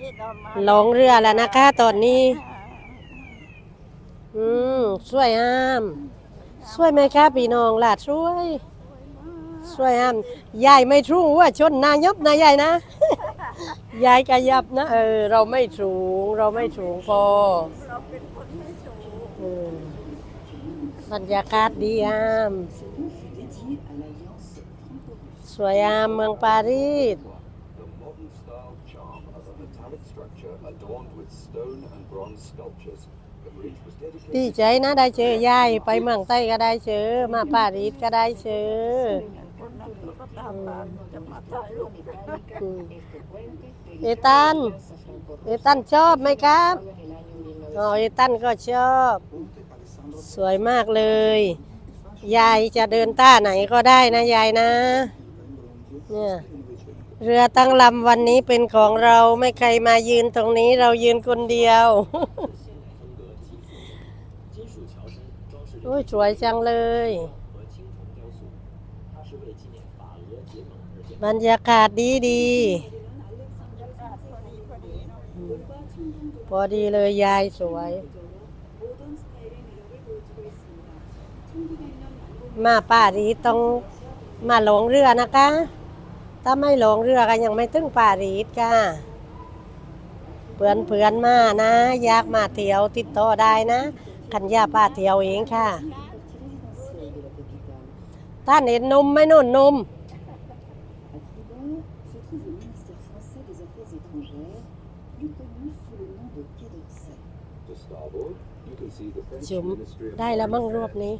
นี้เรามาลงเรือแล้วนะคะ ตอนนี้ อืมสวยงามสวยไหมคะพี่น้องล่ะสวยสวยงามยายไม่รู้ว่าชนนายบนะยายนะยายกระยับนะเออเราไม่สูง เราไม่สูงพอเราเป็นคนไม่สูงอืมบรรยากาศดีงามสวยงามเมืองปารีส ดีใจนะได้เจอยายไปเมืองใต้ก็ได้เจอมาปารีสก็ได้เจอคนนั้นเขาก็ตามมาจะมาถ่ายรูปกันอืมเอตันเอตันชอบไหมครับอ๋อเอตันก็ชอบ สวยมากเลย ยายจะเดินต้าไหนก็ได้นะยายนะ เนี่ยเรือตั้งลำวันนี้เป็นของเราไม่ใครมายืนตรงนี้เรายืนคนเดียว โอ้ยสวยจังเลย บรรยากาศดีดี พอดีเลยยายสวย มาป่ารีต้องมาหลงเรือนะคะ ถ้าไม่หลงเรือก็ยังไม่ถึงป่ารีสค่ะเพื่อนเพื่อนๆมานะ อยากมาเที่ยวติดต่อได้นะขันยาป้าเที่ยวเองค่ะท่านเห็นนมไหมนุ่นนม se trouve le ministère français des Affaires étrangères, plus connu sous le nom de Quai d'Orsay. to starboard. You can see the French จุ๋ม Ministry of ได้แล้วมั่ง Foreign รอบ Affairs, นี้